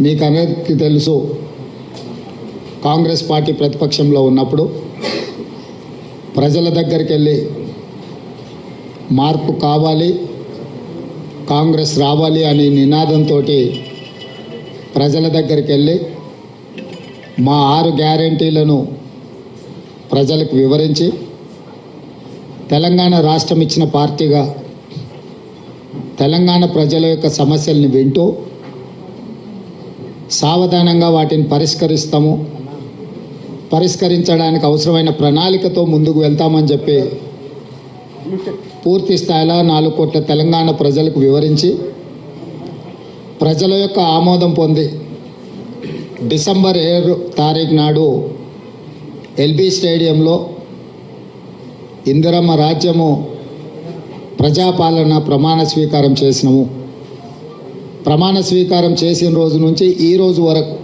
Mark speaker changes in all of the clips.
Speaker 1: మీకు అనేది తెలుసు. కాంగ్రెస్ పార్టీ ప్రతిపక్షంలో ఉన్నప్పుడు ప్రజల దగ్గరికి వెళ్ళి మార్పు కావాలి కాంగ్రెస్ రావాలి అనే నినాదంతో ప్రజల దగ్గరికి వెళ్ళి మా ఆరు గ్యారంటీలను ప్రజలకు వివరించి తెలంగాణ రాష్ట్రం ఇచ్చిన పార్టీగా తెలంగాణ ప్రజల యొక్క సమస్యల్ని వింటూ సావధానంగా వాటిని పరిష్కరిస్తాము. పరిష్కరించడానికి అవసరమైన ప్రణాళికతో ముందుకు వెళ్తామని చెప్పి పూర్తి స్థాయిలో నాలుగు కోట్ల తెలంగాణ ప్రజలకు వివరించి ప్రజల యొక్క ఆమోదం పొంది డిసెంబర్ ఏడు తారీఖు నాడు ఎల్బీ స్టేడియంలో ఇందిరమ్మ రాజ్యము ప్రజాపాలన ప్రమాణ స్వీకారం చేసినాము. ప్రమాణ స్వీకారం చేసిన రోజు నుంచి ఈ రోజు వరకు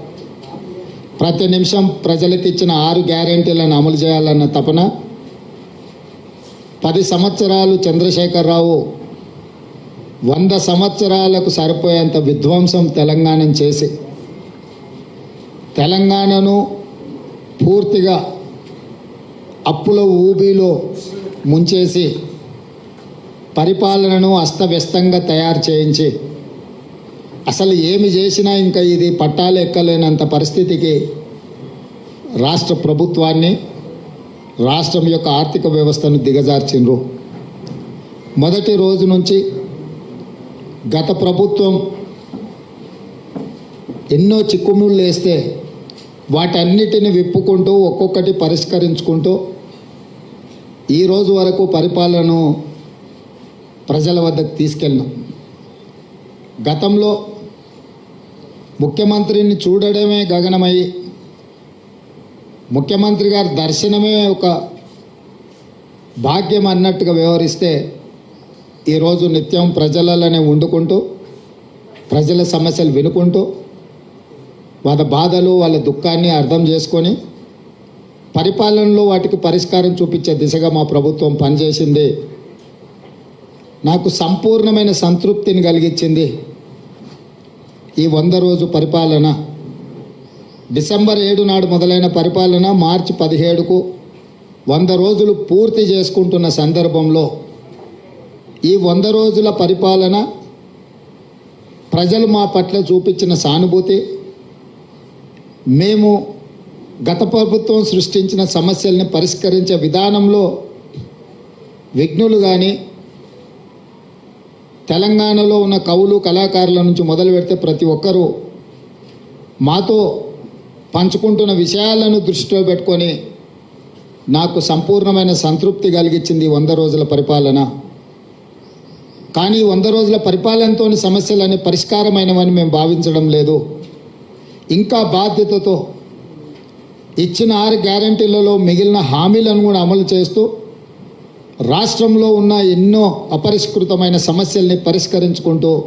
Speaker 1: ప్రతి నిమిషం ప్రజలకు ఇచ్చిన ఆరు గ్యారెంటీలను అమలు చేయాలన్న తపన పది సంవత్సరాలు చంద్రశేఖరరావు వంద సంవత్సరాలకు సరిపోయేంత విధ్వంసం తెలంగాణను చేసి తెలంగాణను పూర్తిగా అప్పుల ఊబిలో ముంచేసి పరిపాలనను అస్తవ్యస్తంగా తయారు చేయించి అసలు ఏమి చేసినా ఇంకా ఇది పట్టాలు ఎక్కలేనంత పరిస్థితికి రాష్ట్ర ప్రభుత్వాన్ని రాష్ట్రం యొక్క ఆర్థిక వ్యవస్థను దిగజార్చిండ్రు. మొదటి రోజు నుంచి గత ప్రభుత్వం ఎన్నో చిక్కుముళ్ళు వేస్తే వాటన్నిటిని విప్పుకుంటూ ఒక్కొక్కటి పరిష్కరించుకుంటూ ఈ రోజు వరకు పరిపాలనను ప్రజల వద్దకు తీసుకెళ్ళినాం. గతంలో ముఖ్యమంత్రిని చూడడమే గగనమై ముఖ్యమంత్రి గారి దర్శనమే ఒక భాగ్యం అన్నట్టుగా వ్యవహరిస్తే ఈరోజు నిత్యం ప్రజలలోనే వండుకుంటూ ప్రజల సమస్యలు వినుకుంటూ వాళ్ళ బాధలు వాళ్ళ దుఃఖాన్ని అర్థం చేసుకొని పరిపాలనలో వాటికి పరిష్కారం చూపించే దిశగా మా ప్రభుత్వం పనిచేసింది. నాకు సంపూర్ణమైన సంతృప్తిని కలిగించింది. ఈ వంద రోజు పరిపాలన. డిసెంబర్ ఏడు నాడు మొదలైన పరిపాలన మార్చి పదిహేడుకు వంద రోజులు పూర్తి చేసుకుంటున్న సందర్భంలో ఈ వంద రోజుల పరిపాలన ప్రజలు మా పట్ల చూపించిన సానుభూతి మేము గత ప్రభుత్వం సృష్టించిన సమస్యల్ని పరిష్కరించే విధానంలో విఘ్నులు కానీ తెలంగాణలో ఉన్న కవులు కళాకారుల నుంచి మొదలు పెడితే ప్రతి ఒక్కరూ మాతో పంచుకుంటున్న విషయాలను దృష్టిలో పెట్టుకొని నాకు సంపూర్ణమైన సంతృప్తి కలిగించింది వంద రోజుల పరిపాలన. కానీ వంద రోజుల పరిపాలనతోని సమస్యలన్నీ పరిష్కారమైనవని మేము భావించడం లేదు. ఇంకా బాధ్యతతో ఇచ్చిన ఆరు గ్యారంటీలలో మిగిలిన హామీలను కూడా అమలు చేస్తూ రాష్ట్రంలో ఉన్న ఎన్నో అపరిష్కృతమైన సమస్యల్ని పరిష్కరించుకుంటూ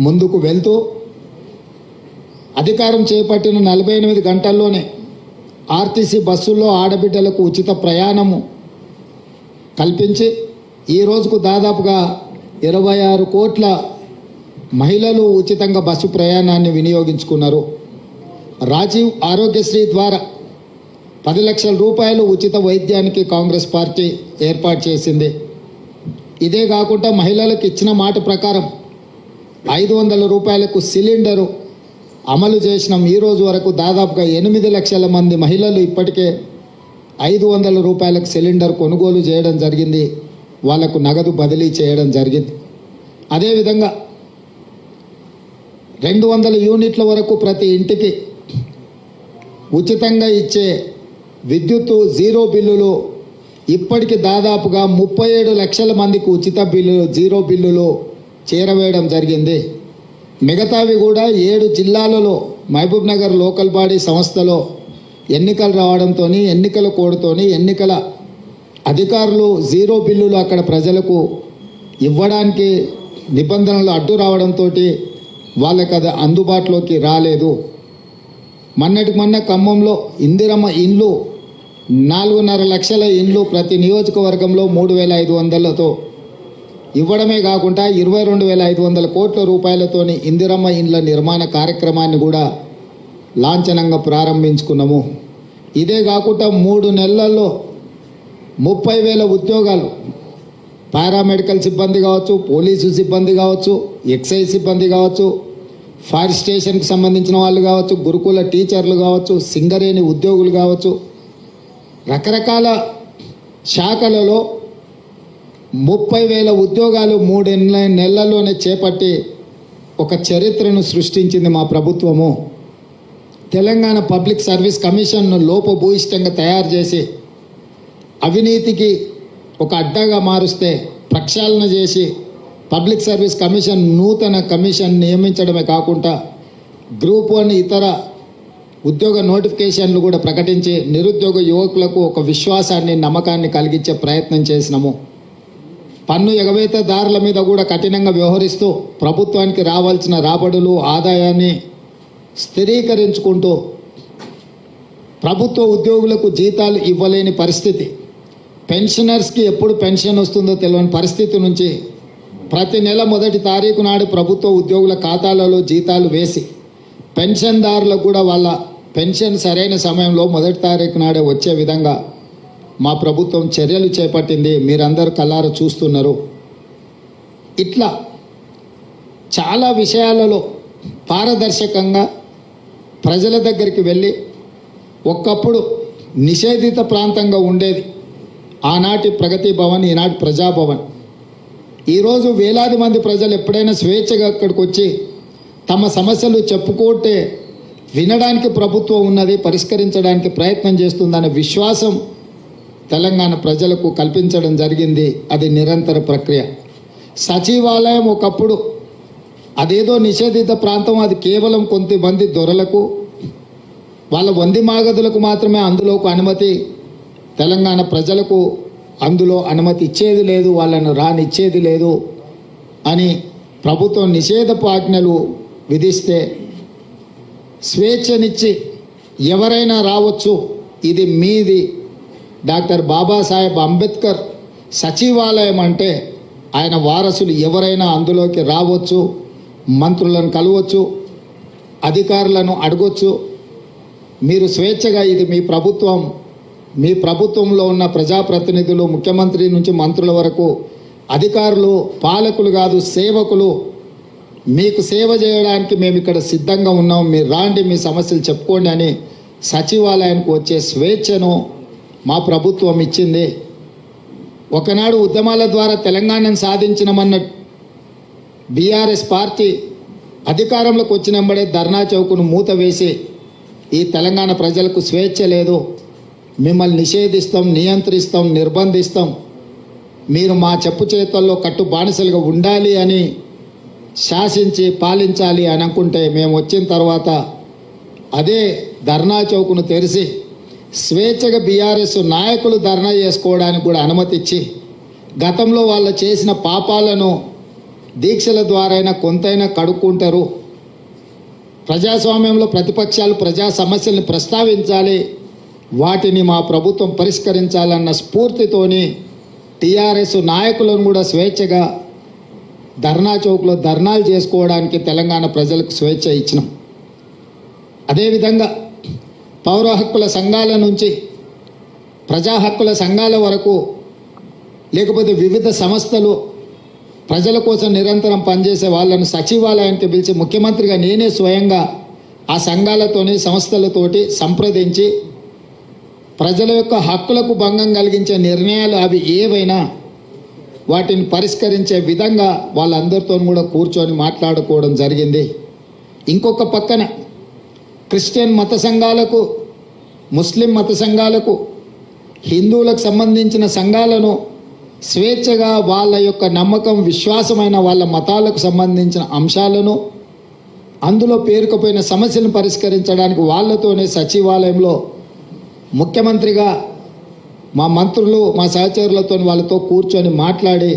Speaker 1: ముందుకు వెళ్తూ అధికారం చేపట్టిన నలభై ఎనిమిది గంటల్లోనే ఆర్టీసీ బస్సుల్లో ఆడబిడ్డలకు ఉచిత ప్రయాణము కల్పించి ఈ రోజుకు దాదాపుగా ఇరవై ఆరు కోట్ల మహిళలు ఉచితంగా బస్సు ప్రయాణాన్ని వినియోగించుకున్నారు. రాజీవ్ ఆరోగ్యశ్రీ ద్వారా పది లక్షల రూపాయలు ఉచిత వైద్యానికి కాంగ్రెస్ పార్టీ ఏర్పాటు చేసింది. ఇదే కాకుండా మహిళలకు ఇచ్చిన మాట ప్రకారం ఐదు వందల రూపాయలకు సిలిండరు అమలు చేసినాం ఈరోజు వరకు దాదాపుగా ఎనిమిది లక్షల మంది మహిళలు ఇప్పటికే ఐదు వందల రూపాయలకు సిలిండర్ కొనుగోలు చేయడం జరిగింది. వాళ్ళకు నగదు బదిలీ చేయడం జరిగింది. అదేవిధంగా రెండు వందల యూనిట్ల వరకు ప్రతి ఇంటికి ఉచితంగా ఇచ్చే విద్యుత్తు జీరో బిల్లులు ఇప్పటికి దాదాపుగా ముప్పై ఏడు లక్షల మందికి ఉచిత బిల్లులు జీరో బిల్లులు చేరవేయడం జరిగింది. మిగతావి కూడా ఏడు జిల్లాలలో మహబూబ్ నగర్ లోకల్ బాడీ సంస్థలో ఎన్నికలు రావడంతో ఎన్నికల కోడ్తోని ఎన్నికల అధికారులు జీరో బిల్లులు అక్కడ ప్రజలకు ఇవ్వడానికి నిబంధనలు అడ్డు రావడంతో వాళ్ళకి అది అందుబాటులోకి రాలేదు. మొన్నటి మొన్న ఖమ్మంలో ఇందిరమ్మ ఇండ్లు నాలుగున్నర లక్షల ఇండ్లు ప్రతి నియోజకవర్గంలో మూడు వేల ఐదు వందలతో. ఇవ్వడమే కాకుండా ఇరవై రెండు వేల ఐదు వందల కోట్ల రూపాయలతోని ఇందిరమ్మ ఇండ్ల నిర్మాణ కార్యక్రమాన్ని కూడా లాంఛనంగా ప్రారంభించుకున్నాము. ఇదే కాకుండా మూడు నెలల్లో ముప్పై వేల ఉద్యోగాలు పారామెడికల్ సిబ్బంది కావచ్చు పోలీసు సిబ్బంది కావచ్చు ఎక్సైజ్ సిబ్బంది కావచ్చు ఫైర్ స్టేషన్కి సంబంధించిన వాళ్ళు కావచ్చు గురుకుల టీచర్లు కావచ్చు సింగరేణి ఉద్యోగులు కావచ్చు రకరకాల శాఖలలో ముప్పై వేల ఉద్యోగాలు మూడు నెలల్లోనే చేపట్టి ఒక చరిత్రను సృష్టించింది మా ప్రభుత్వము. తెలంగాణ పబ్లిక్ సర్వీస్ కమిషన్ను లోపభూయిష్టంగా తయారు చేసి అవినీతికి ఒక అడ్డాగా మారుస్తే ప్రక్షాళన చేసి పబ్లిక్ సర్వీస్ కమిషన్ నూతన కమిషన్ నియమించడమే కాకుండా గ్రూప్ వన్ ఇతర ఉద్యోగ నోటిఫికేషన్లు కూడా ప్రకటించి నిరుద్యోగ యువకులకు ఒక విశ్వాసాన్ని నమ్మకాన్ని కలిగించే ప్రయత్నం చేసినాము. పన్ను ఎగవేతదారుల మీద కూడా కఠినంగా వ్యవహరిస్తూ ప్రభుత్వానికి రావాల్సిన రాబడులు ఆదాయాన్ని స్థిరీకరించుకుంటూ ప్రభుత్వ ఉద్యోగులకు జీతాలు ఇవ్వలేని పరిస్థితి. పెన్షనర్స్కి ఎప్పుడు పెన్షన్ వస్తుందో తెలియని పరిస్థితి నుంచి ప్రతి నెల మొదటి తారీఖు నాడు ప్రభుత్వ ఉద్యోగుల ఖాతాలలో జీతాలు వేసి పెన్షన్దారులకు కూడా వాళ్ళ పెన్షన్ సరైన సమయంలో మొదటి తారీఖు నాడే వచ్చే విధంగా మా ప్రభుత్వం చర్యలు చేపట్టింది. మీరందరూ కల్లారా చూస్తున్నారు. ఇట్లా చాలా విషయాలలో పారదర్శకంగా ప్రజల దగ్గరికి వెళ్ళి ఒకప్పుడు నిషేధిత ప్రాంతంగా ఉండేది. ఆనాటి ప్రగతి భవన్ ఈనాటి ప్రజాభవన్. ఈరోజు వేలాది మంది ప్రజలు ఎప్పుడైనా స్వేచ్ఛగా అక్కడికి వచ్చి తమ సమస్యలు చెప్పుకోటే వినడానికి ప్రభుత్వం ఉన్నది పరిష్కరించడానికి ప్రయత్నం చేస్తుందనే విశ్వాసం తెలంగాణ ప్రజలకు కల్పించడం జరిగింది. అది నిరంతర ప్రక్రియ. సచివాలయం ఒకప్పుడు అదేదో నిషేధిత ప్రాంతం అది కేవలం కొంతమంది దొరలకు వాళ్ళ వంది మాగదులకు మాత్రమే అందులోకి అనుమతి తెలంగాణ ప్రజలకు అందులో అనుమతి ఇచ్చేది లేదు వాళ్ళను రానిచ్చేది లేదు అని ప్రభుత్వం నిషేధపు ఆజ్ఞలు విధిస్తే స్వేచ్ఛనిచ్చి ఎవరైనా రావచ్చు. ఇది మీది. డాక్టర్ బాబాసాహెబ్ అంబేద్కర్ సచివాలయం అంటే ఆయన వారసులు ఎవరైనా అందులోకి రావచ్చు మంత్రులను కలవచ్చు అధికారులను అడగొచ్చు. మీరు స్వేచ్ఛగా ఇది మీ ప్రభుత్వం. మీ ప్రభుత్వంలో ఉన్న ప్రజాప్రతినిధులు ముఖ్యమంత్రి నుంచి మంత్రుల వరకు అధికారులు పాలకులు కాదు సేవకులు మీకు సేవ చేయడానికి మేము ఇక్కడ సిద్ధంగా ఉన్నాం. మీరు రాండి మీ సమస్యలు చెప్పుకోండి అని సచివాలయానికి వచ్చే స్వేచ్ఛను మా ప్రభుత్వం ఇచ్చింది. ఒకనాడు ఉద్యమాల ద్వారా తెలంగాణను సాధించినమన్న బీఆర్ఎస్ పార్టీ అధికారంలోకి వచ్చినంబడే ధర్నా చౌకును మూత వేసి ఈ తెలంగాణ ప్రజలకు స్వేచ్ఛ లేదు. మిమ్మల్ని నిషేధిస్తాం నియంత్రిస్తాం నిర్బంధిస్తాం. మీరు మా చెప్పు చేతల్లో కట్టు బానిసలుగా ఉండాలి అని శాసించి పాలించాలి అని అనుకుంటే మేము వచ్చిన తర్వాత అదే ధర్నా చౌకును తెరిచి స్వేచ్ఛగా బీఆర్ఎస్ నాయకులు ధర్నా చేసుకోవడానికి కూడా అనుమతిచ్చి గతంలో వాళ్ళు చేసిన పాపాలను దీక్షల ద్వారైనా కొంతైనా కడుక్కుంటారు. ప్రజాస్వామ్యంలో ప్రతిపక్షాలు ప్రజా సమస్యల్ని ప్రస్తావించాలి. వాటిని మా ప్రభుత్వం పరిష్కరించాలన్న స్ఫూర్తితోని టీఆర్ఎస్ నాయకులను కూడా స్వేచ్ఛగా ధర్నా చౌక్లో ధర్నాలు చేసుకోవడానికి తెలంగాణ ప్రజలకు స్వేచ్ఛ ఇచ్చినాం. అదేవిధంగా పౌర హక్కుల సంఘాల నుంచి ప్రజా హక్కుల సంఘాల వరకు లేకపోతే వివిధ సంస్థలు ప్రజల కోసం నిరంతరం పనిచేసే వాళ్ళను సచివాలయానికి పిలిచి ముఖ్యమంత్రిగా నేనే స్వయంగా ఆ సంఘాలతోని సంస్థలతోటి సంప్రదించి ప్రజల యొక్క హక్కులకు భంగం కలిగించే నిర్ణయాలు అవి ఏవైనా వాటిని పరిష్కరించే విధంగా వాళ్ళందరితో కూడా కూర్చొని మాట్లాడుకోవడం జరిగింది. ఇంకొక పక్కన క్రిస్టియన్ మత సంఘాలకు ముస్లిం మత సంఘాలకు హిందువులకు సంబంధించిన సంఘాలను స్వేచ్ఛగా వాళ్ళ యొక్క నమ్మకం విశ్వాసమైన వాళ్ళ మతాలకు సంబంధించిన అంశాలను అందులో పేరుకుపోయిన సమస్యలను పరిష్కరించడానికి వాళ్ళతోనే సచివాలయంలో ముఖ్యమంత్రిగా మా మంత్రులు మా సహచరులతో వాళ్ళతో కూర్చొని మాట్లాడి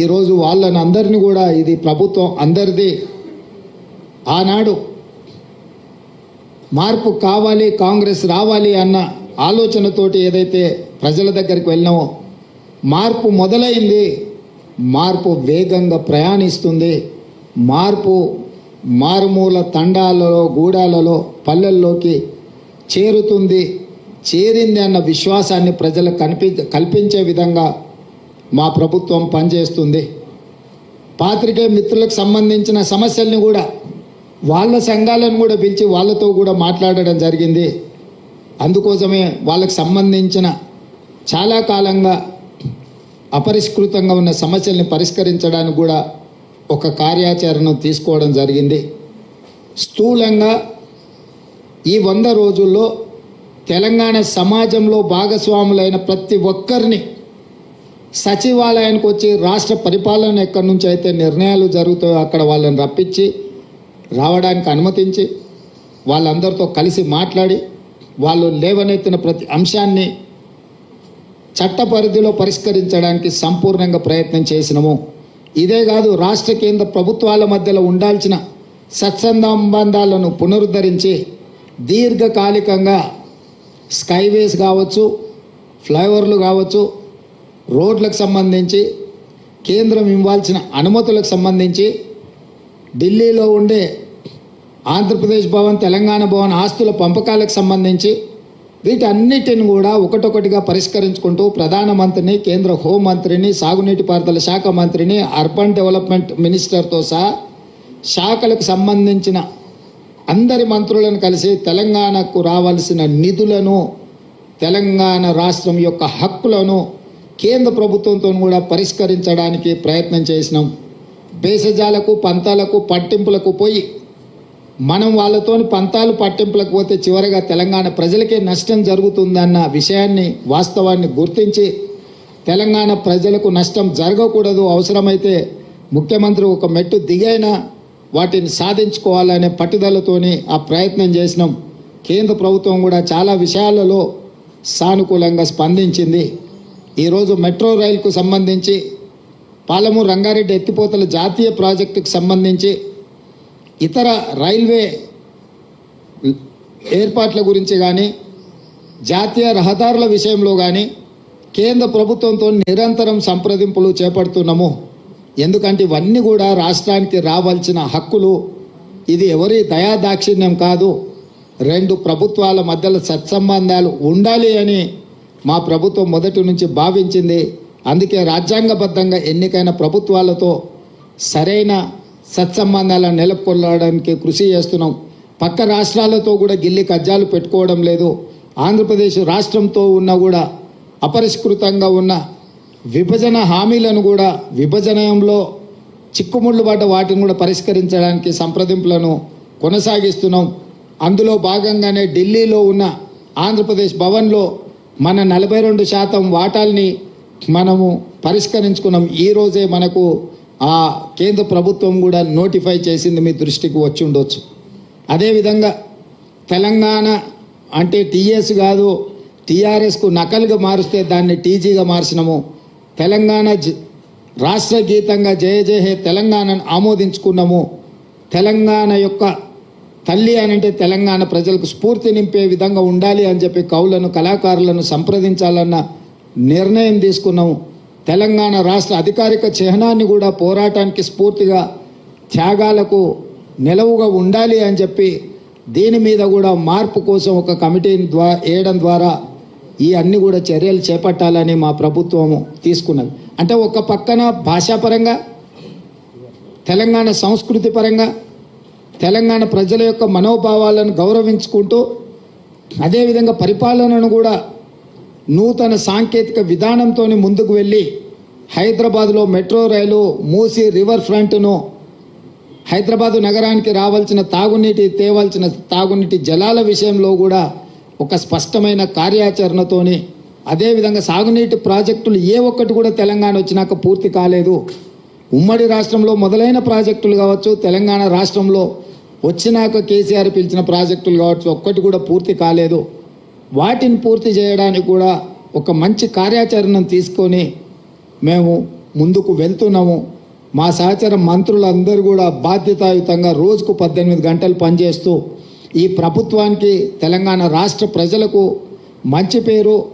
Speaker 1: ఈరోజు వాళ్ళని అందరినీ కూడా ఇది ప్రభుత్వం అందరిది. ఆనాడు మార్పు కావాలి కాంగ్రెస్ రావాలి అన్న ఆలోచనతోటి ఏదైతే ప్రజల దగ్గరికి వెళ్ళినామో మార్పు మొదలైంది. మార్పు వేగంగా ప్రయాణిస్తుంది. మార్పు మారుమూల తండాలలో గూడాలలో పల్లెల్లోకి చేరుతుంది. చేరింది అన్న విశ్వాసాన్ని ప్రజలకు కనిపి కల్పించే విధంగా మా ప్రభుత్వం పనిచేస్తుంది. పాత్రికేయ మిత్రులకు సంబంధించిన సమస్యల్ని కూడా వాళ్ళ సంఘాలను కూడా పిలిచి వాళ్ళతో కూడా మాట్లాడడం జరిగింది. అందుకోసమే వాళ్ళకు సంబంధించిన చాలా కాలంగా అపరిష్కృతంగా ఉన్న సమస్యల్ని పరిష్కరించడానికి కూడా ఒక కార్యాచరణ తీసుకోవడం జరిగింది. స్థూలంగా ఈ వంద రోజుల్లో తెలంగాణ సమాజంలో భాగస్వాములైన ప్రతి ఒక్కరిని సచివాలయానికి వచ్చి రాష్ట్ర పరిపాలన ఎక్కడి నుంచి అయితే నిర్ణయాలు జరుగుతాయో అక్కడ వాళ్ళని రప్పించి రావడానికి అనుమతించి వాళ్ళందరితో కలిసి మాట్లాడి వాళ్ళు లేవనెత్తిన ప్రతి అంశాన్ని చట్ట పరిధిలో పరిష్కరించడానికి సంపూర్ణంగా ప్రయత్నం చేసినము. ఇదే కాదు రాష్ట్ర కేంద్ర ప్రభుత్వాల మధ్యలో ఉండాల్సిన సత్సంబంధాలను పునరుద్ధరించి దీర్ఘకాలికంగా స్కైవేస్ కావచ్చు ఫ్లైఓవర్లు కావచ్చు రోడ్లకు సంబంధించి కేంద్రం ఇవ్వాల్సిన అనుమతులకు సంబంధించి ఢిల్లీలో ఉండే ఆంధ్రప్రదేశ్ భవన్ తెలంగాణ భవన్ ఆస్తుల పంపకాలకు సంబంధించి వీటన్నిటిని కూడా ఒకటొకటిగా పరిష్కరించుకుంటూ ప్రధానమంత్రిని కేంద్ర హోంమంత్రిని సాగునీటి పారుదల శాఖ మంత్రిని అర్బన్ డెవలప్మెంట్ మినిస్టర్తో సహా శాఖలకు సంబంధించిన అందరి మంత్రులను కలిసి తెలంగాణకు రావాల్సిన నిధులను తెలంగాణ రాష్ట్రం యొక్క హక్కులను కేంద్ర ప్రభుత్వంతో కూడా పరిష్కరించడానికి ప్రయత్నం చేసినాం. భేషజాలకు పంతాలకు పట్టింపులకు పోయి మనం వాళ్ళతోని పంతాలు పట్టింపులకు పోతే చివరగా తెలంగాణ ప్రజలకే నష్టం జరుగుతుందన్న విషయాన్ని వాస్తవాన్ని గుర్తించి తెలంగాణ ప్రజలకు నష్టం జరగకూడదు అవసరమైతే ముఖ్యమంత్రి ఒక మెట్టు దిగైనా వాటిని సాధించుకోవాలనే పట్టుదలతోనే ఆ ప్రయత్నం చేసినాం. కేంద్ర ప్రభుత్వం కూడా చాలా విషయాలలో సానుకూలంగా స్పందించింది. ఈరోజు మెట్రో రైలుకు సంబంధించి పాలమూరు రంగారెడ్డి ఎత్తిపోతల జాతీయ ప్రాజెక్టుకు సంబంధించి ఇతర రైల్వే ఏర్పాట్ల గురించి కానీ జాతీయ రహదారుల విషయంలో కానీ కేంద్ర ప్రభుత్వంతో నిరంతరం సంప్రదింపులు చేపడుతున్నాము. ఎందుకంటే ఇవన్నీ కూడా రాష్ట్రానికి రావాల్సిన హక్కులు. ఇది ఎవరి దయాదాక్షిణ్యం కాదు. రెండు ప్రభుత్వాల మధ్యలో సత్సంబంధాలు ఉండాలి అని మా ప్రభుత్వం మొదటి నుంచి భావించింది. అందుకే రాజ్యాంగబద్ధంగా ఎన్నికైన ప్రభుత్వాలతో సరైన సత్సంబంధాలను నెలకొల్పడానికి కృషి చేస్తున్నాం. పక్క రాష్ట్రాలతో కూడా గిల్లి కజ్జాలు పెట్టుకోవడం లేదు. ఆంధ్రప్రదేశ్ రాష్ట్రంతో ఉన్న కూడా అపరిష్కృతంగా ఉన్న విభజన హామీలను కూడా విభజనంలో చిక్కుముళ్ళు వాటిని కూడా పరిష్కరించడానికి సంప్రదింపులను కొనసాగిస్తున్నాం. అందులో భాగంగానే ఢిల్లీలో ఉన్న ఆంధ్రప్రదేశ్ భవన్లో మన నలభై రెండు శాతం వాటాల్ని మనము పరిష్కరించుకున్నాం. ఈ రోజే మనకు ఆ కేంద్ర ప్రభుత్వం కూడా నోటిఫై చేసింది మీ దృష్టికి వచ్చి ఉండొచ్చు. అదేవిధంగా తెలంగాణ అంటే టీఎస్ కాదు టీఆర్ఎస్కు నకలుగా మారుస్తే దాన్ని టీజీగా మార్చినాము. తెలంగాణ జ- రాష్ట్ర గీతంగా జయ జయ హే తెలంగాణను ఆమోదించుకున్నాము. తెలంగాణ యొక్క తల్లి అని అంటే తెలంగాణ ప్రజలకు స్ఫూర్తి నింపే విధంగా ఉండాలి అని చెప్పి కవులను కళాకారులను సంప్రదించాలన్న నిర్ణయం తీసుకున్నాము. తెలంగాణ రాష్ట్ర అధికారిక చిహ్నాన్ని కూడా పోరాటానికి స్ఫూర్తిగా త్యాగాలకు నిలవుగా ఉండాలి అని చెప్పి దీని మీద కూడా మార్పు కోసం ఒక కమిటీని ద్వారా వేయడం ద్వారా ఈ అన్ని కూడా చర్యలు చేపట్టాలని మా ప్రభుత్వము తీసుకున్నది. అంటే ఒక పక్కన భాషాపరంగా తెలంగాణ సంస్కృతి పరంగా తెలంగాణ ప్రజల యొక్క మనోభావాలను గౌరవించుకుంటూ అదేవిధంగా పరిపాలనను కూడా నూతన సాంకేతిక విధానంతో ముందుకు వెళ్ళి హైదరాబాద్లో మెట్రో రైలు మూసి రివర్ ఫ్రంట్ను హైదరాబాదు నగరానికి రావాల్సిన తాగునీటి తేవాల్సిన తాగునీటి జలాల విషయంలో కూడా ఒక స్పష్టమైన కార్యాచరణతోనే అదేవిధంగా సాగునీటి ప్రాజెక్టులు ఏ ఒక్కటి కూడా తెలంగాణ వచ్చినాక పూర్తి కాలేదు. ఉమ్మడి రాష్ట్రంలో మొదలైన ప్రాజెక్టులు కావచ్చు తెలంగాణ రాష్ట్రంలో వచ్చినాక కేసీఆర్ పిలిచిన ప్రాజెక్టులు కావచ్చు ఒక్కటి కూడా పూర్తి కాలేదు. వాటిని పూర్తి చేయడానికి కూడా ఒక మంచి కార్యాచరణను తీసుకొని మేము ముందుకు వెళ్తున్నాము. మా సహచర మంత్రులందరూ కూడా బాధ్యతాయుతంగా రోజుకు పద్దెనిమిది గంటలు పనిచేస్తూ ఈ ప్రభుత్వానికి తెలంగాణ రాష్ట్ర ప్రజలకు మంచి పేరు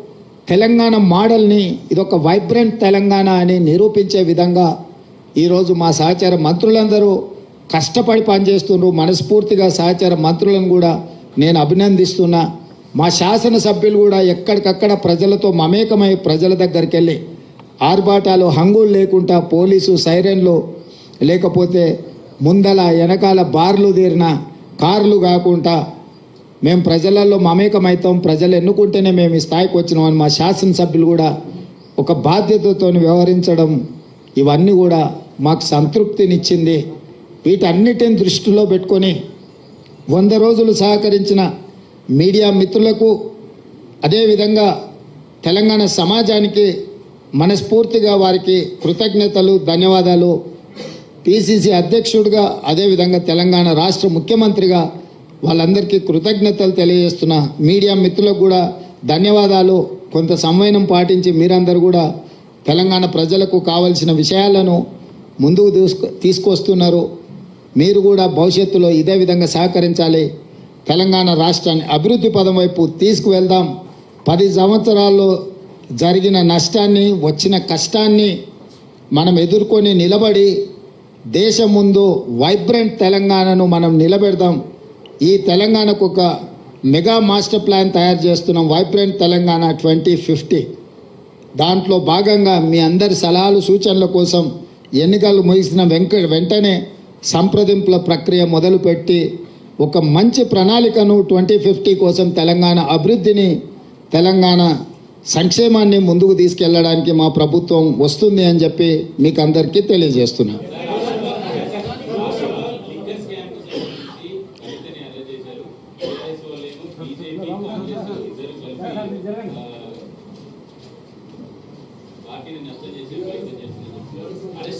Speaker 1: తెలంగాణ మోడల్ని ఇదొక వైబ్రెంట్ తెలంగాణ అని నిరూపించే విధంగా ఈరోజు మా సహచార మంత్రులందరూ కష్టపడి పనిచేస్తున్నారు మనస్ఫూర్తిగా సహచార మంత్రులను కూడా నేను అభినందిస్తున్నా. మా శాసనసభ్యులు కూడా ఎక్కడికక్కడ ప్రజలతో మమేకమై ప్రజల దగ్గరికి వెళ్ళి ఆర్భాటాలు హంగులు లేకుండా పోలీసు సైరన్లు లేకపోతే ముందల వెనకాల బార్లు తీరిన కార్లు కాకుండా మేము ప్రజలలో మమేకమవుతాం ప్రజలు ఎన్నుకుంటేనే మేము ఈ స్థాయికి వచ్చినామని మా శాసనసభ్యులు కూడా ఒక బాధ్యతతో వ్యవహరించడం ఇవన్నీ కూడా మాకు సంతృప్తినిచ్చింది. వీటన్నిటిని దృష్టిలో పెట్టుకొని వంద రోజులు సహకరించిన మీడియా మిత్రులకు అదేవిధంగా తెలంగాణ సమాజానికి మనస్ఫూర్తిగా వారికి కృతజ్ఞతలు ధన్యవాదాలు. పిసిసి అధ్యక్షుడిగా అదేవిధంగా తెలంగాణ రాష్ట్ర ముఖ్యమంత్రిగా వాళ్ళందరికీ కృతజ్ఞతలు తెలియజేస్తున్న మీడియా మిత్రులకు కూడా ధన్యవాదాలు. కొంత సంవయనం పాటించి మీరందరూ కూడా తెలంగాణ ప్రజలకు కావలసిన విషయాలను ముందుకు తీసుకు తీసుకొస్తున్నారు. మీరు కూడా భవిష్యత్తులో ఇదే విధంగా సహకరించాలి. తెలంగాణ రాష్ట్రాన్ని అభివృద్ధి పదం వైపు తీసుకువెళ్దాం. పది సంవత్సరాల్లో జరిగిన నష్టాన్ని వచ్చిన కష్టాన్ని మనం ఎదుర్కొని నిలబడి దేశం ముందు వైబ్రెంట్ తెలంగాణను మనం నిలబెడదాం. ఈ తెలంగాణకు ఒక మెగా మాస్టర్ ప్లాన్ తయారు చేస్తున్నాం వైబ్రెంట్ తెలంగాణ ట్వంటీ ఫిఫ్టీ. దాంట్లో భాగంగా మీ అందరి సలహాలు సూచనల కోసం ఎన్నికలు ముగిసిన వెంక వెంటనే సంప్రదింపుల ప్రక్రియ మొదలుపెట్టి ఒక మంచి ప్రణాళికను ట్వంటీ ఫిఫ్టీ కోసం తెలంగాణ అభివృద్ధిని తెలంగాణ సంక్షేమాన్ని ముందుకు తీసుకెళ్ళడానికి మా ప్రభుత్వం వస్తుంది అని చెప్పి మీకు అందరికీ తెలియజేస్తున్నాను
Speaker 2: లిక్కర్ స్కామ్కు సంబంధించి కవితని అరెస్ట్ చేశారు కాంగ్రెస్ వాళ్ళేమో బీజేపీ కాంగ్రెస్ ఇద్దరు కలిపి ఆ, పార్టీని నష్టం చేసే ప్రయత్నం చేస్తున్నారు అరెస్ట్ ఎట్లా చూస్తారు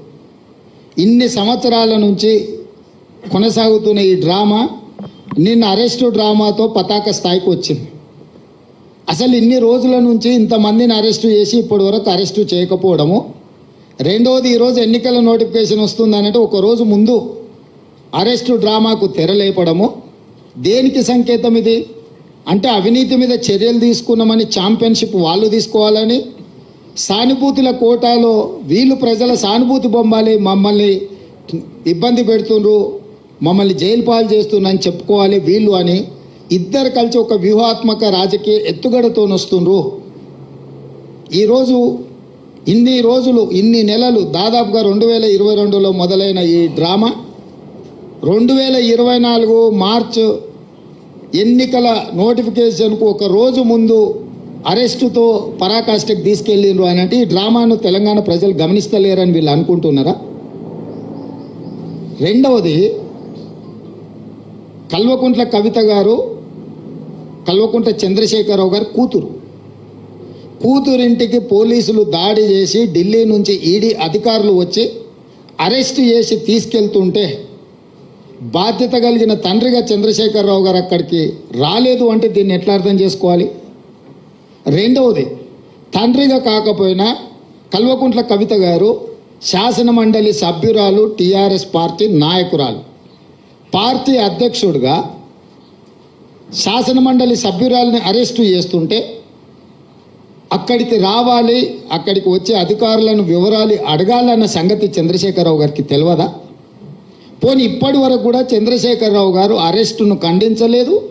Speaker 1: ఇన్ని సంవత్సరాల నుంచి కొనసాగుతున్న ఈ డ్రామా నిన్న అరెస్టు డ్రామాతో పతాక స్థాయికి వచ్చింది. అసలు ఇన్ని రోజుల నుంచి ఇంతమందిని అరెస్టు చేసి ఇప్పటి వరకు అరెస్టు చేయకపోవడము రెండవది ఈరోజు ఎన్నికల నోటిఫికేషన్ వస్తుందనంటే ఒక రోజు ముందు అరెస్టు డ్రామాకు తెరలేపడము దేనికి సంకేతం ఇది? అంటే అవినీతి మీద చర్యలు తీసుకున్నామని ఛాంపియన్షిప్ వాళ్ళు తీసుకోవాలని సానుభూతుల కోటాలో వీళ్ళు ప్రజల సానుభూతి బొమ్మాలి మమ్మల్ని ఇబ్బంది పెడుతుండ్రు మమ్మల్ని జైలు పాలు చేస్తున్నారని చెప్పుకోవాలి వీళ్ళు అని ఇద్దరు కలిసి ఒక వ్యూహాత్మక రాజకీయ ఎత్తుగడతో వస్తుండ్రు ఈరోజు ఇన్ని రోజులు ఇన్ని నెలలు దాదాపుగా రెండు వేల ఇరవై రెండులో మొదలైన ఈ డ్రామా రెండు వేల ఇరవై నాలుగు మార్చ్ ఎన్నికల నోటిఫికేషన్కు ఒక రోజు ముందు అరెస్టుతో పరాకాష్ఠకు తీసుకెళ్ళిండ్రు అని అంటే ఈ డ్రామాను తెలంగాణ ప్రజలు గమనిస్తలేరని వీళ్ళు అనుకుంటున్నారా? రెండవది కల్వకుంట్ల కవిత గారు కల్వకుంట్ల చంద్రశేఖరరావు గారు కూతురు. కూతురింటికి పోలీసులు దాడి చేసి ఢిల్లీ నుంచి ఈడీ అధికారులు వచ్చి అరెస్ట్ చేసి తీసుకెళ్తుంటే బాధ్యత కలిగిన తండ్రిగా చంద్రశేఖరరావు గారు అక్కడికి రాలేదు అంటే దీన్ని ఎట్లా అర్థం చేసుకోవాలి? రెండవది తండ్రిగా కాకపోయినా కల్వకుంట్ల కవిత గారు శాసన మండలి సభ్యురాలు టీఆర్ఎస్ పార్టీ నాయకురాలు. పార్టీ అధ్యక్షుడిగా శాసన మండలి సభ్యురాలని అరెస్టు చేస్తుంటే అక్కడికి రావాలి అక్కడికి వచ్చే అధికారులను వివరాలు అడగాలన్న సంగతి చంద్రశేఖరరావు గారికి తెలియదా పోనీ ఇప్పటి వరకు కూడా చంద్రశేఖరరావు గారు అరెస్టును ఖండించలేదు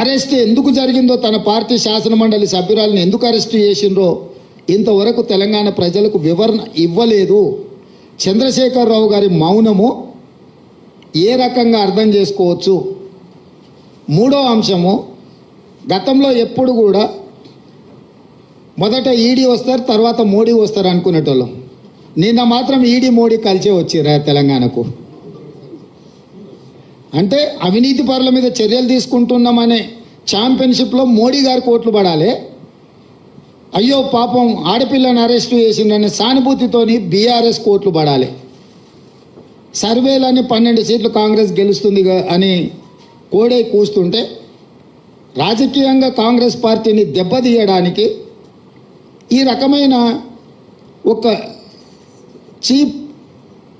Speaker 1: అరెస్ట్ ఎందుకు జరిగిందో తన పార్టీ శాసన మండలి సభ్యురాలను ఎందుకు అరెస్ట్ చేసిండ్రో ఇంతవరకు తెలంగాణ ప్రజలకు వివరణ ఇవ్వలేదు. చంద్రశేఖరరావు గారి మౌనము ఏ రకంగా అర్థం చేసుకోవచ్చు? మూడో అంశము గతంలో ఎప్పుడు కూడా మొదట ఈడీ వస్తారు తర్వాత మోడీ వస్తారు అనుకునేటోళ్ళం. నిన్న మాత్రం ఈడీ మోడీ కలిసే వచ్చిరా తెలంగాణకు. అంటే అవినీతి పరుల మీద చర్యలు తీసుకుంటున్నామనే ఛాంపియన్షిప్లో మోడీ గారు కోట్లు పడాలి. అయ్యో పాపం ఆడపిల్లను అరెస్టు చేసిండని సానుభూతితోని బీఆర్ఎస్ కోట్లు పడాలి. సర్వేలని పన్నెండు సీట్లు కాంగ్రెస్ గెలుస్తుంది అని కోడే కూస్తుంటే రాజకీయంగా కాంగ్రెస్ పార్టీని దెబ్బతీయడానికి ఈ రకమైన ఒక చీప్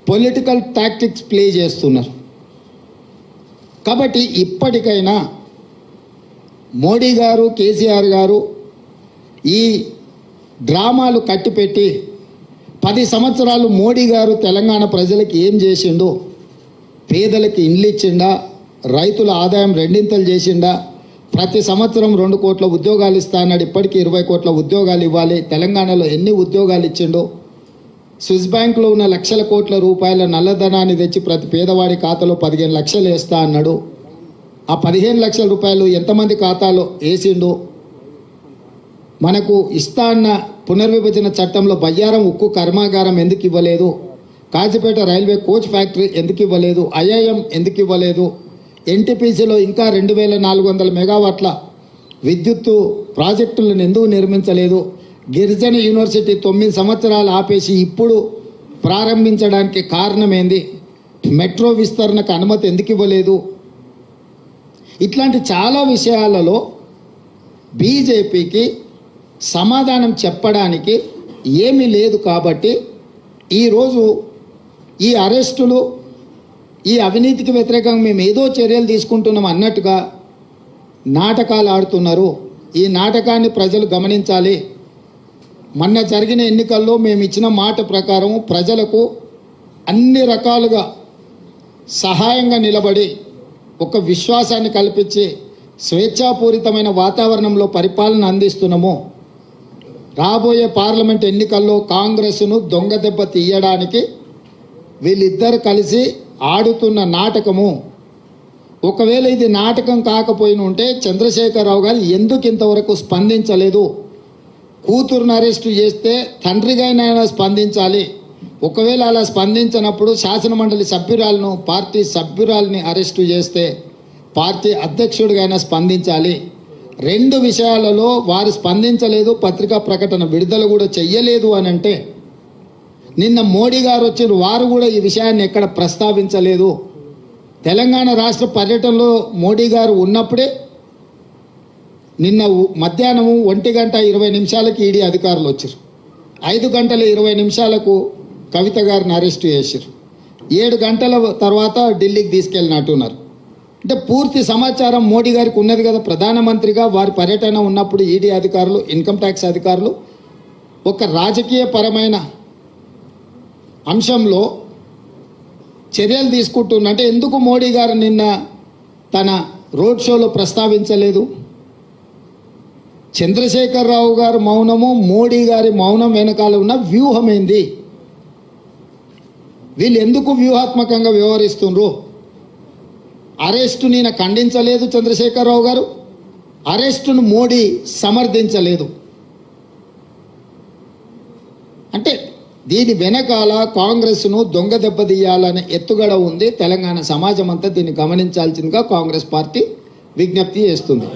Speaker 1: పొలిటికల్ టాక్టిక్స్ ప్లే చేస్తున్నారు. కాబట్టి ఇప్పటికైనా మోడీ గారు కేసీఆర్ గారు ఈ డ్రామాలు కట్టిపెట్టి పది సంవత్సరాలు మోడీ గారు తెలంగాణ ప్రజలకు ఏం చేసిండో పేదలకు ఇండ్లు ఇచ్చిండా రైతుల ఆదాయం రెండింతలు చేసిండా ప్రతి సంవత్సరం రెండు కోట్ల ఉద్యోగాలు ఇస్తా అన్నాడు ఇప్పటికీ ఇరవై కోట్ల ఉద్యోగాలు ఇవ్వాలి తెలంగాణలో ఎన్ని ఉద్యోగాలు ఇచ్చిండో స్విస్ బ్యాంకులో ఉన్న లక్షల కోట్ల రూపాయల నల్లధనాన్ని తెచ్చి ప్రతి పేదవాడి ఖాతాలో పదిహేను లక్షలు వేస్తా అన్నాడు. ఆ పదిహేను లక్షల రూపాయలు ఎంతమంది ఖాతాలో వేసిండు? మనకు ఇస్తా అన్న పునర్విభజన చట్టంలో బయ్యారం ఉక్కు కర్మాగారం ఎందుకు ఇవ్వలేదు? కాజిపేట రైల్వే కోచ్ ఫ్యాక్టరీ ఎందుకు ఇవ్వలేదు? ఐఐఎం ఎందుకు ఇవ్వలేదు? ఎన్టీపీసీలో ఇంకా రెండు వేల నాలుగు వందల మెగావాట్ల విద్యుత్తు ప్రాజెక్టులను ఎందుకు నిర్మించలేదు? గిరిజన యూనివర్సిటీ తొమ్మిది సంవత్సరాలు ఆపేసి ఇప్పుడు ప్రారంభించడానికి కారణం ఏంది మెట్రో విస్తరణకు అనుమతి ఎందుకు ఇవ్వలేదు? ఇట్లాంటి చాలా విషయాలలో బీజేపీకి సమాధానం చెప్పడానికి ఏమీ లేదు కాబట్టి ఈరోజు ఈ అరెస్టులు ఈ అవినీతికి వ్యతిరేకంగా మేము ఏదో చర్యలు తీసుకుంటున్నాం అన్నట్టుగా నాటకాలు ఆడుతున్నారు. ఈ నాటకాన్ని ప్రజలు గమనించాలి. మొన్న జరిగిన ఎన్నికల్లో మేము ఇచ్చిన మాట ప్రకారం ప్రజలకు అన్ని రకాలుగా సహాయంగా నిలబడి ఒక విశ్వాసాన్ని కల్పించి స్వేచ్ఛాపూరితమైన వాతావరణంలో పరిపాలన అందిస్తున్నాము. రాబోయే పార్లమెంట్ ఎన్నికల్లో కాంగ్రెస్ను దొంగ దెబ్బ తీయడానికి వీళ్ళిద్దరు కలిసి ఆడుతున్న నాటకము. ఒకవేళ ఇది నాటకం కాకపోయిన ఉంటే చంద్రశేఖరరావు గారు ఎందుకు ఇంతవరకు స్పందించలేదు? కూతురును అరెస్టు చేస్తే తండ్రిగానైనా స్పందించాలి. ఒకవేళ అలా స్పందించినప్పుడు శాసనమండలి సభ్యురాలను పార్టీ సభ్యురాల్ని అరెస్టు చేస్తే పార్టీ అధ్యక్షుడిగైనా స్పందించాలి. రెండు విషయాలలో వారు స్పందించలేదు పత్రికా ప్రకటన విడుదల కూడా చెయ్యలేదు అని అంటే నిన్న మోడీ గారు వచ్చిన వారు కూడా ఈ విషయాన్ని ఎక్కడ ప్రస్తావించలేదు. తెలంగాణ రాష్ట్ర పర్యటనలో మోడీ గారు ఉన్నప్పుడే నిన్న మధ్యాహ్నం ఒంటి గంట ఇరవై నిమిషాలకి ఈడీ అధికారులు వచ్చారు ఐదు గంటల ఇరవై నిమిషాలకు కవిత గారిని అరెస్ట్ చేశారు ఏడు గంటల తర్వాత ఢిల్లీకి తీసుకెళ్ళినట్టున్నారు. అంటే పూర్తి సమాచారం మోడీ గారికి ఉన్నది కదా. ప్రధానమంత్రిగా వారి పర్యటన ఉన్నప్పుడు ఈడీ అధికారులు ఇన్కమ్ ట్యాక్స్ అధికారులు ఒక రాజకీయ పరమైన అంశంలో చర్యలు తీసుకుంటున్న అంటే ఎందుకు మోడీ గారు నిన్న తన రోడ్ షోలో ప్రస్తావించలేదు? చంద్రశేఖరరావు గారు మౌనము మోడీ గారి మౌనం వెనకాల ఉన్న వ్యూహం ఏంది వీళ్ళు ఎందుకు వ్యూహాత్మకంగా వ్యవహరిస్తుండ్రు? అరెస్టు నేను ఖండించలేదు చంద్రశేఖరరావు గారు. అరెస్టును మోడీ సమర్థించలేదు. అంటే దీని వెనకాల కాంగ్రెస్ను దొంగ దెబ్బతీయాలనే ఎత్తుగడ ఉంది. తెలంగాణ సమాజం అంతా దీన్ని గమనించాల్సిందిగా కాంగ్రెస్ పార్టీ విజ్ఞప్తి చేస్తుంది.